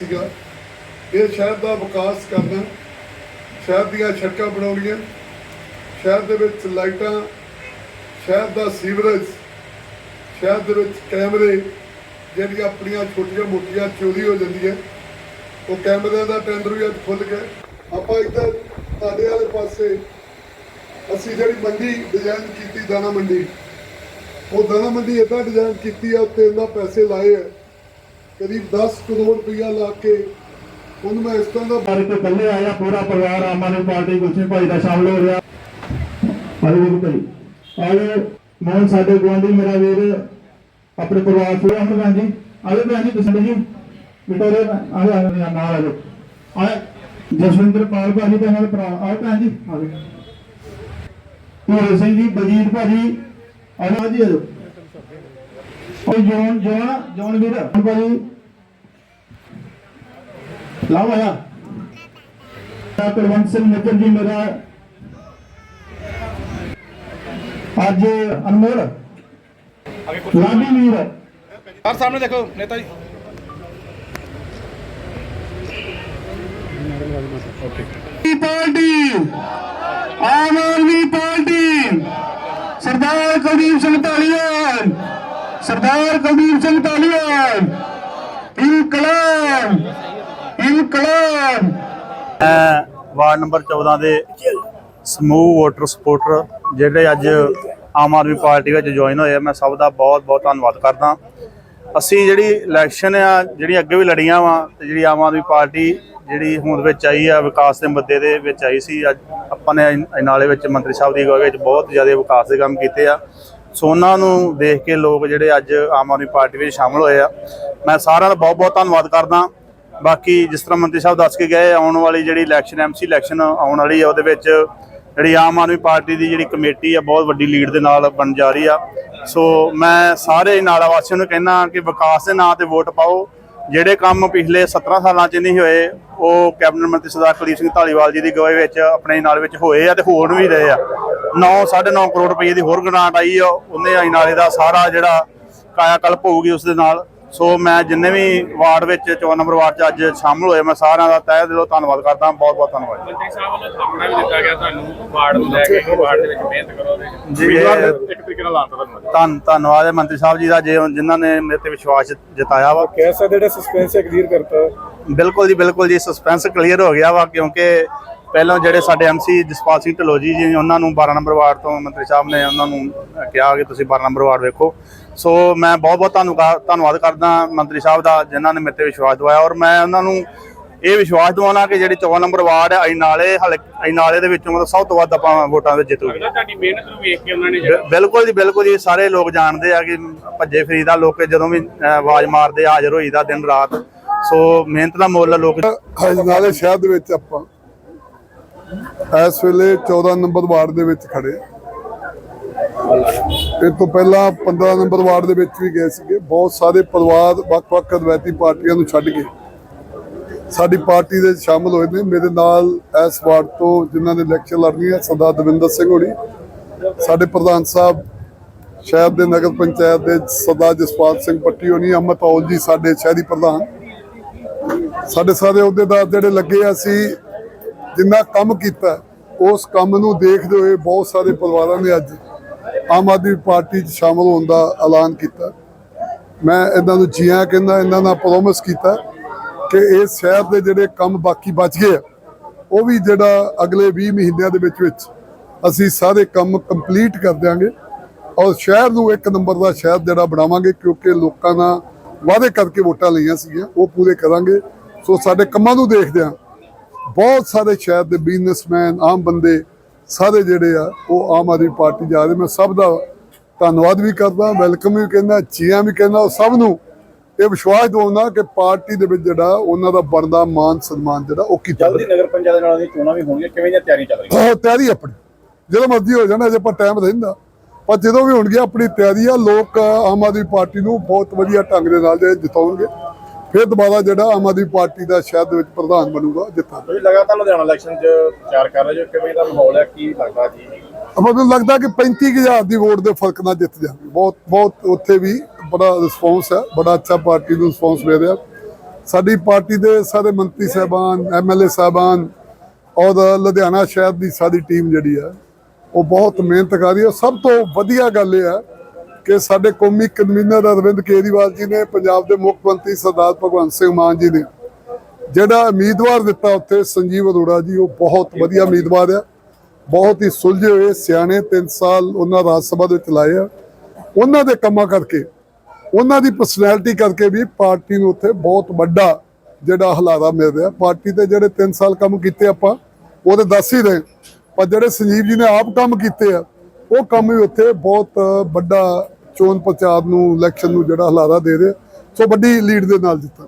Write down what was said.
ਸੀਗਾ। ਇਹ ਸ਼ਹਿਰ ਦਾ ਵਿਕਾਸ ਕਰਨਾ, ਸ਼ਹਿਰ ਦੀਆਂ ਸੜਕਾਂ ਬਣਾਉਣੀਆਂ, ਸ਼ਹਿਰ ਦੇ ਵਿੱਚ ਲਾਈਟਾਂ, ਸ਼ਹਿਰ ਦਾ ਸੀਵਰੇਜ, ਸ਼ਹਿਰ ਦੇ ਵਿੱਚ ਕੈਮਰੇ, ਜਿਹੜੀਆਂ ਆਪਣੀਆਂ ਛੋਟੀਆਂ ਮੋਟੀਆਂ ਚੋਰੀ ਹੋ ਜਾਂਦੀਆਂ, ਉਹ ਕੈਮਰਿਆਂ ਦਾ ਟੈਂਡਰ ਵੀ ਅੱਜ ਖੁੱਲ ਗਿਆ। ਆਪਾਂ ਇੱਧਰ ਤੁਹਾਡੇ ਵਾਲੇ ਪਾਸੇ ਅਸੀਂ ਜਿਹੜੀ ਮੰਡੀ ਡਿਜ਼ਾਈਨ ਕੀਤੀ, ਦਾਣਾ ਮੰਡੀ, ਉਹ ਦਾਣਾ ਮੰਡੀ ਇਦਾਂ ਡਿਜ਼ਾਈਨ ਕੀਤੀ ਆ, ਉੱਤੇ ਇਹਨਾਂ ਪੈਸੇ ਲਾਏ ਆ। ਕਰੀਬ 10 ਕਰੋੜ ਰੁਪਇਆ ਲਾ ਕੇ ਉਹਨੂੰ ਮੈਂ ਇਸ ਤਰ੍ਹਾਂ ਦਾ ਬਾਰੇ ਤੋਂ ਪਹਿਲੇ ਆਇਆ ਪੂਰਾ ਪਰਿਵਾਰ ਆਮ ਆਦਮੀ ਪਾਰਟੀ ਗੁਲਸ਼ਨ ਭਾਈ ਦਾ ਸ਼ਾਮਲ ਹੋ ਰਿਹਾ। ਭਾਈ ਵੀਰ ਭਾਈ। ਆਲੇ ਮੋਹਨ ਸਾਡੇ ਗੁਆਂਢੀ ਮੇਰਾ ਵੀਰ ਆਪਣੇ ਪਰਿਵਾਰ ਤੋਂ ਆਹ ਭੈਣ ਜੀ। ਆਲੇ ਭੈਣ ਜੀ ਤੁਸੀਂ ਜੀ। ਵਿਟੋਰੇ ਆਲੇ ਆਲੇ ਨਾਲ ਆ ਜਾਓ। ਆਲੇ ਜਸਵਿੰਦਰ ਪਾਲ ਭਾਜੀ ਤੇ ਨਾਲ ਭਰਾ। ਆਲੇ ਭੈਣ ਜੀ। ਆਲੇ ਪੂਰੇ ਸਿੰਘ ਜੀ ਬਲਜੀਤ ਭਾਜੀ। ਆਲੇ ਜੀ ਆ ਜਾਓ ਉਹ ਜੋਨ ਜੋਨ ਜੋਨ ਵੀਰ ਭਾਜੀ ਲਾਓ ਆਇਆ ਤਾਂ ਕੁਲਵੰਤ ਸਿੰਘ ਨਿੱਕਰ ਜੀ ਮੇਰਾ ਅੱਜ ਅਨਮੋਲ ਲਾਡੀ ਵੀਰ ਸਰ ਸਾਹਮਣੇ ਦੇਖੋ ਨੇਤਾ ਜੀ ਆਦਮੀ ਪਾਰਟੀ ਆਮ ਆਦਮੀ ਪਾਰਟੀ ਸਰਦਾਰ ਕੁਲਦੀਪ ਸਿੰਘ ਢਾਲੀਵਾਲ ਸਰਦਾਰ ਕੁਲਦੀਪ ਸਿੰਘ ਢਾਲੀਵਾਲ ਇਨਕਲਾਬ ਇਨਕਲਾਬ। ਵਾਰਡ ਨੰਬਰ 14 ਦੇ ਸਮੂਹ ਵੋਟਰ ਸਪੋਰਟਰ, ਜਿਹੜੇ ਅੱਜ ਆਮ ਆਦਮੀ ਪਾਰਟੀ ਵਿੱਚ ਜੁਆਇਨ ਹੋਏ ਆ, ਮੈਂ ਸਭ ਦਾ ਬਹੁਤ ਬਹੁਤ ਧੰਨਵਾਦ ਕਰਦਾ। ਅਸੀਂ ਜਿਹੜੀ ਇਲੈਕਸ਼ਨ ਆ, ਜਿਹੜੀ ਅੱਗੇ ਵੀ ਲੜੀਆਂ ਵਾ, ਤੇ ਜਿਹੜੀ ਆਮ ਆਦਮੀ ਪਾਰਟੀ ਜਿਹੜੀ ਹੋਂਦ ਵਿੱਚ ਆਈ ਆ, ਵਿਕਾਸ ਦੇ ਮੁੱਦੇ ਦੇ ਵਿੱਚ ਆਈ ਸੀ, ਅੱਜ ਆਪਾਂ ਨੇ ਇਹ ਨਾਲੇ ਵਿੱਚ ਮੰਤਰੀ ਸਾਹਿਬ ਦੀ ਅਗਵਾਈ ਵਿੱਚ ਬਹੁਤ ਜ਼ਿਆਦਾ ਵਿਕਾਸ ਦੇ ਕੰਮ ਕੀਤੇ ਆ। ਸੋ ਉਹਨਾਂ ਨੂੰ ਦੇਖ ਕੇ ਲੋਕ ਜਿਹੜੇ ਅੱਜ ਆਮ ਆਦਮੀ ਪਾਰਟੀ ਵਿੱਚ ਸ਼ਾਮਲ ਹੋਏ ਆ। ਮੈਂ ਸਾਰਿਆਂ ਦਾ ਬਹੁਤ ਬਹੁਤ ਧੰਨਵਾਦ ਕਰਦਾ। ਬਾਕੀ ਜਿਸ ਤਰ੍ਹਾਂ ਮੰਤਰੀ ਸਾਹਿਬ ਦੱਸ ਕੇ ਗਏ, ਆਉਣ ਵਾਲੀ ਜਿਹੜੀ ਇਲੈਕਸ਼ਨ ਐਮਸੀ ਇਲੈਕਸ਼ਨ ਆਉਣ ਵਾਲੀ ਆ, ਉਹਦੇ ਵਿੱਚ ਜਿਹੜੀ ਆਮ ਆਦਮੀ ਪਾਰਟੀ ਦੀ ਜਿਹੜੀ ਕਮੇਟੀ ਆ, ਬਹੁਤ ਵੱਡੀ ਲੀਡ ਦੇ ਨਾਲ ਬਣ ਜਾ ਰਹੀ ਆ। ਸੋ ਮੈਂ ਸਾਰੇ ਨਾਲਾ ਵਾਸੀਆਂ ਨੂੰ ਕਹਿਣਾ ਕਿ ਵਿਕਾਸ ਦੇ ਨਾਂ ਤੇ ਵੋਟ ਪਾਓ। ਜਿਹੜੇ ਕੰਮ ਪਿਛਲੇ 17 ਸਾਲਾਂ 'ਚ ਨਹੀਂ ਹੋਏ, ਉਹ ਕੈਬਨਿਟ ਮੰਤਰੀ ਸਰਦਾਰ ਕੁਲਦੀਪ ਸਿੰਘ ਢਾਲੀਵਾਲ ਜੀ ਦੀ ਅਗਵਾਈ ਵਿੱਚ, ਆਪਣੇ ਨਾਲ ਵਿੱਚ ਹੋਏ ਆ ਤੇ ਹੋਣ ਵੀ ਰਹੇ ਆ। 9 9.5 ਕਰੋੜ ਰੁਪਏ ਦੀ ਹੋਰ ਗ੍ਰਾਂਟ ਆਈ ਆ। ਉਹਨੇ ਆਈ ਨਾਲੇ ਦਾ ਸਾਰਾ ਜਿਹੜਾ ਕਾਇਆ ਕਲਪ ਹੋਊਗੀ ਉਸ ਦੇ ਨਾਲ। ਸੋ ਮੈਂ ਜਿੰਨੇ ਵੀ ਵਾਰਡ ਵਿੱਚ 14 ਨੰਬਰ ਵਾਰਡ 'ਚ ਅੱਜ ਸ਼ਾਮਲ ਹੋਏ ਮੈਂ ਸਾਰਿਆਂ ਦਾ ਤਹਿ ਦਿਲੋਂ ਧੰਨਵਾਦ ਕਰਦਾ। ਬਹੁਤ ਬਹੁਤ ਧੰਨਵਾਦ ਮੰਤਰੀ ਸਾਹਿਬ ਵੱਲੋਂ ਥਾਪੜਾ ਵੀ ਦਿੱਤਾ ਗਿਆ ਤੁਹਾਨੂੰ ਵਾਰਡ ਨੂੰ ਲੈ ਕੇ ਕਿ ਵਾਰਡ ਦੇ ਵਿੱਚ ਮਿਹਨਤ ਕਰੋ ਤੇ ਜੀ, ਇੱਕ ਤਰੀਕੇ ਨਾਲ ਲਾਤਾ ਤੁਹਾਨੂੰ ਧੰਨ ਧੰਨਵਾਦ ਹੈ ਮੰਤਰੀ ਸਾਹਿਬ ਜੀ ਦਾ ਜੇ ਜਿਨ੍ਹਾਂ ਨੇ ਮੇਰੇ ਤੇ ਵਿਸ਼ਵਾਸ ਜਤਾਇਆ ਵਾ। ਕਹਿ ਸਕਦੇ ਜਿਹੜਾ ਸਸਪੈਂਸ ਹੈ ਕਲੀਅਰ ਕਰਤਾ। ਬਿਲਕੁਲ ਜੀ ਬਿਲਕੁਲ ਜੀ ਸਸਪੈਂਸ ਕਲੀਅਰ ਹੋ ਗਿਆ ਵਾ ਕਿਉਂਕਿ ਪਹਿਲਾਂ ਜਿਹੜੇ ਸਾਡੇ ਐਮਸੀ ਜਸਪਾਲ ਸਿੰਘ ਢਲੋਜੀ ਜੀ ਉਹਨਾਂ ਨੂੰ 12 ਨੰਬਰ ਵਾਰਡ ਤੋਂ ਮੰਤਰੀ ਸਾਹਿਬ ਨੇ ਉਹਨਾਂ ਨੂੰ ਕਿਹਾ ਕਿ ਤੁਸੀਂ 12 ਨੰਬਰ ਵਾਰਡ ਵੇਖੋ। ਸੋ ਮੈਂ ਬਹੁਤ ਬਹੁਤ ਧੰਨਵਾਦ ਧੰਨਵਾਦ ਕਰਦਾ ਮੰਤਰੀ ਸਾਹਿਬ ਦਾ ਜਿਨ੍ਹਾਂ ਨੇ ਮੇਰੇ ਤੇ ਵਿਸ਼ਵਾਸ ਦਵਾਇਆ। ਔਰ ਮੈਂ ਉਹਨਾਂ ਨੂੰ ਇਹ ਵਿਸ਼ਵਾਸ ਦਿਵਾਉਣਾ ਕਿ ਜਿਹੜੀ 14 ਨੰਬਰ ਵਾਰਡ ਹੈ ਅਜਨਾਲੇ ਹਲਕ ਅਜਨਾਲੇ ਦੇ ਵਿੱਚੋਂ ਮਤਲਬ ਸਭ ਤੋਂ ਵੱਧ ਆਪਾਂ ਵੋਟਾਂ ਵਿੱਚ ਜਿੱਤੂਗੇ ਤੁਹਾਡੀ ਮਿਹਨਤ ਨੂੰ ਵੇਖ ਕੇ ਉਹਨਾਂ ਨੇ ਬਿਲਕੁਲ ਜੀ ਬਿਲਕੁਲ ਜੀ। ਸਾਰੇ ਲੋਕ ਜਾਣਦੇ ਆ ਕਿ ਭੱਜੇ ਫਰੀਦਾ ਲੋਕ ਜਦੋਂ ਵੀ ਆਵਾਜ਼ ਮਾਰਦੇ ਹਾਜ਼ਰ ਹੋਈਦਾ ਦਿਨ ਰਾਤ। ਸੋ ਮਿਹਨਤ ਦਾ ਮੁੱਲ ਲੋਕ ਹਜਨਾਲੇ ਸ਼ਹਿਰ ਦੇ ਵਿੱਚ ਆਪਾਂ ਇਸ ਵੇਲੇ 14 ਨੰਬਰ ਵਾਰਡ ਦੇ ਵਿੱਚ ਖੜੇ ਇਹ ਤੋਂ ਪਹਿਲਾਂ 15 ਨੰਬਰ ਵਾਰਡ ਦੇ ਵਿੱਚ ਵੀ ਗਏ ਸੀਗੇ। ਬਹੁਤ ਸਾਰੇ ਪਰਿਵਾਰ, ਵੱਖ-ਵੱਖ ਰਵਾਇਤੀ ਪਾਰਟੀਆਂ ਨੂੰ ਛੱਡ ਕੇ ਸਾਡੀ ਪਾਰਟੀ ਦੇ ਸ਼ਾਮਲ ਹੋਏ ਨੇ। ਮੇਰੇ ਨਾਲ ਇਸ ਵਾਰਡ ਤੋਂ ਜਿਨ੍ਹਾਂ ਨੇ ਇਲੈਕਸ਼ਨ ਲੜਨੀ ਹੈ ਸਰਦਾਰ ਦਵਿੰਦਰ ਸਿੰਘ ਹੋਣੀ, ਸਾਡੇ ਪ੍ਰਧਾਨ ਸਾਹਿਬ, ਸ਼ਹਿਰ ਦੇ ਨਗਰ ਪੰਚਾਇਤ ਦੇ ਸਰਦਾਰ ਜਸਪਾਲ ਸਿੰਘ ਪੱਟੀ ਹੋਣੀ ਅਮਤ ਔਲ ਜੀ, ਸਾਡੇ ਸ਼ਹਿਰੀ ਪ੍ਰਧਾਨ। ਸਾਡੇ ਸਾਰੇ ਅਹੁਦੇਦਾਰ ਜਿਹੜੇ ਲੱਗੇ ਆ, ਅਸੀਂ ਜਿੰਨਾ ਕੰਮ ਕੀਤਾ, ਉਸ ਕੰਮ ਨੂੰ ਦੇਖਦੇ ਹੋਏ ਬਹੁਤ ਸਾਰੇ ਪਰਿਵਾਰਾਂ ਨੇ ਅੱਜ ਆਮ ਆਦਮੀ ਪਾਰਟੀ 'ਚ ਸ਼ਾਮਲ ਹੋਣ ਦਾ ਐਲਾਨ ਕੀਤਾ। ਮੈਂ ਇਹਨਾਂ ਨੂੰ ਜੀਆਂ ਕਹਿੰਦਾ, ਇਹਨਾਂ ਨਾਲ ਪ੍ਰੋਮਿਸ ਕੀਤਾ ਕਿ ਇਸ ਸ਼ਹਿਰ ਦੇ ਜਿਹੜੇ ਕੰਮ ਬਾਕੀ ਬਚ ਗਏ ਆ, ਉਹ ਵੀ ਜਿਹੜਾ ਅਗਲੇ 20 ਮਹੀਨਿਆਂ ਦੇ ਵਿੱਚ ਵਿੱਚ ਅਸੀਂ ਸਾਰੇ ਕੰਮ ਕੰਪਲੀਟ ਕਰ ਦਿਆਂਗੇ ਔਰ ਸ਼ਹਿਰ ਨੂੰ ਇੱਕ ਨੰਬਰ ਦਾ ਸ਼ਹਿਰ ਜਿਹੜਾ ਬਣਾਵਾਂਗੇ, ਕਿਉਂਕਿ ਲੋਕਾਂ ਨਾਲ ਵਾਅਦੇ ਕਰਕੇ ਵੋਟਾਂ ਲਈਆਂ ਸੀਗੀਆਂ, ਉਹ ਪੂਰੇ ਕਰਾਂਗੇ। ਸੋ ਸਾਡੇ ਕੰਮਾਂ ਨੂੰ ਦੇਖਦਿਆਂ ਬਹੁਤ ਸਾਰੇ ਸ਼ਹਿਰ ਦੇ ਬਿਜ਼ਨਸਮੈਨ ਆਮ ਬੰਦੇ ਸਾਰੇ ਜਿਹੜੇ ਆ ਉਹ ਆਮ ਆਦਮੀ ਪਾਰਟੀ ਜਾ ਰਹੇ। ਮੈਂ ਸਭ ਦਾ ਧੰਨਵਾਦ ਵੀ ਕਰਦਾ ਵੈਲਕਮ ਵੀ ਕਹਿੰਦਾ ਚੀਆਂ ਵੀ ਕਹਿੰਦਾ ਉਹ ਸਭ ਨੂੰ ਇਹ ਵਿਸ਼ਵਾਸ ਦਿਵਾਉਣਾ ਕਿ ਪਾਰਟੀ ਦੇ ਵਿੱਚ ਜਿਹੜਾ ਉਹਨਾਂ ਦਾ ਬਣਦਾ ਮਾਨ ਸਨਮਾਨ ਜਿਹੜਾ ਉਹ ਕੀਤਾ ਜਲਦੀ ਨਗਰ ਪੰਚਾਇਤ ਨਾਲ ਦੀ ਚੋਣਾਂ ਵੀ ਹੋਣਗੀਆਂ ਕਿਵੇਂ ਦੀਆਂ ਤਿਆਰੀਆਂ ਚੱਲ ਰਹੀਆਂ? ਹਾਂ ਤਿਆਰੀ ਆਪਣੀ। ਜਦੋਂ ਮਰਜ਼ੀ ਹੋ ਜਾਣਾ ਅਜੇ ਪਰ ਟਾਈਮ ਰਹਿੰਦਾ। ਪਰ ਜਦੋਂ ਵੀ ਹੋਣਗੇ ਆਪਣੀ ਤਿਆਰੀ ਆ ਲੋਕ ਆਮ ਆਦਮੀ ਪਾਰਟੀ ਨੂੰ ਬਹੁਤ ਵਧੀਆ ਢੰਗ ਦੇ ਨਾਲ ਜੇ ਜਿਤਾਉਣਗੇ। ਫਿਰ ਦੁਬਾਰਾ ਜਿਹੜਾ ਆਮ ਆਦਮੀ ਪਾਰਟੀ ਦਾ ਸ਼ਹਿਰ ਦੇ ਵਿੱਚ ਪ੍ਰਧਾਨ ਬਣੂਗਾ ਜਿੱਤਾਂ। ਤੁਸੀਂ ਲਗਾਤਾਰ ਲੁਧਿਆਣਾ ਇਲੈਕਸ਼ਨ 'ਚ ਪ੍ਰਚਾਰ ਕਰ ਰਹੇ ਜੋ ਕਿਵੇਂ ਦਾ ਮਾਹੌਲ ਹੈ ਕੀ ਲੱਗਦਾ ਜੀ? ਮੈਨੂੰ ਲੱਗਦਾ ਕਿ 35000 ਦੀ ਵੋਟ ਦੇ ਫ਼ਰਕ ਨਾਲ ਜਿੱਤ ਜਾਣਗੇ। ਬਹੁਤ ਬਹੁਤ ਉੱਥੇ ਵੀ ਬੜਾ ਰਿਸਪੌਂਸ ਹੈ ਬੜਾ ਅੱਛਾ ਪਾਰਟੀ ਨੂੰ ਰਿਸਪੌਂਸ ਮਿਲ ਰਿਹਾ। ਸਾਡੀ ਪਾਰਟੀ ਦੇ ਸਾਰੇ ਮੰਤਰੀ ਸਾਹਿਬਾਨ ਐਮਐਲਏ ਸਾਹਿਬਾਨ ਔਰ ਲੁਧਿਆਣਾ ਸ਼ਹਿਰ ਦੀ ਸਾਡੀ ਟੀਮ ਜਿਹੜੀ ਆ ਉਹ ਬਹੁਤ ਮਿਹਨਤ ਕਰ ਰਹੀ ਹੈ। ਸਭ ਤੋਂ ਵਧੀਆ ਗੱਲ ਇਹ ਹੈ ਕਿ ਸਾਡੇ ਕੌਮੀ ਕਨਵੀਨਰ ਅਰਵਿੰਦ ਕੇਜਰੀਵਾਲ ਜੀ ਨੇ ਪੰਜਾਬ ਦੇ ਮੁੱਖ ਮੰਤਰੀ ਸਰਦਾਰ ਭਗਵੰਤ ਸਿੰਘ ਮਾਨ ਜੀ ਨੇ ਜਿਹੜਾ ਉਮੀਦਵਾਰ ਦਿੱਤਾ ਉੱਥੇ, ਸੰਜੀਵ ਅਰੋੜਾ ਜੀ, ਉਹ ਬਹੁਤ ਵਧੀਆ ਉਮੀਦਵਾਰ ਆ। ਬਹੁਤ ਹੀ ਸੁਲਝੇ ਹੋਏ, ਸਿਆਣੇ 3 ਸਾਲ ਉਹਨਾਂ ਰਾਜ ਸਭਾ ਦੇ ਵਿੱਚ ਲਾਏ ਆ। ਉਹਨਾਂ ਦੇ ਕੰਮਾਂ ਕਰਕੇ, ਉਹਨਾਂ ਦੀ ਪਰਸਨੈਲਿਟੀ ਕਰਕੇ ਵੀ ਪਾਰਟੀ ਨੂੰ ਉੱਥੇ ਬਹੁਤ ਵੱਡਾ ਜਿਹੜਾ ਹਲਾਰਾ ਮਿਲ ਰਿਹਾ। ਪਾਰਟੀ ਤੇ ਜਿਹੜੇ 3 ਸਾਲ ਕੰਮ ਕੀਤੇ ਆਪਾਂ, ਉਹ ਉਹਦੇ ਦੱਸ ਹੀ ਰਹੇ। ਪਰ ਜਿਹੜੇ ਸੰਜੀਵ ਜੀ ਨੇ ਆਪ ਕੰਮ ਕੀਤੇ ਆ ਉਹ ਕੰਮ ਵੀ ਉੱਥੇ ਬਹੁਤ ਵੱਡਾ ਚੋਣ ਪ੍ਰਚਾਰ ਨੂੰ ਇਲੈਕਸ਼ਨ ਨੂੰ ਜਿਹੜਾ ਹਲਾਰਾ ਦੇ ਰਿਹਾ। ਸੋ ਵੱਡੀ ਲੀਡ ਦੇ ਨਾਲ ਜਿੱਤਾਂ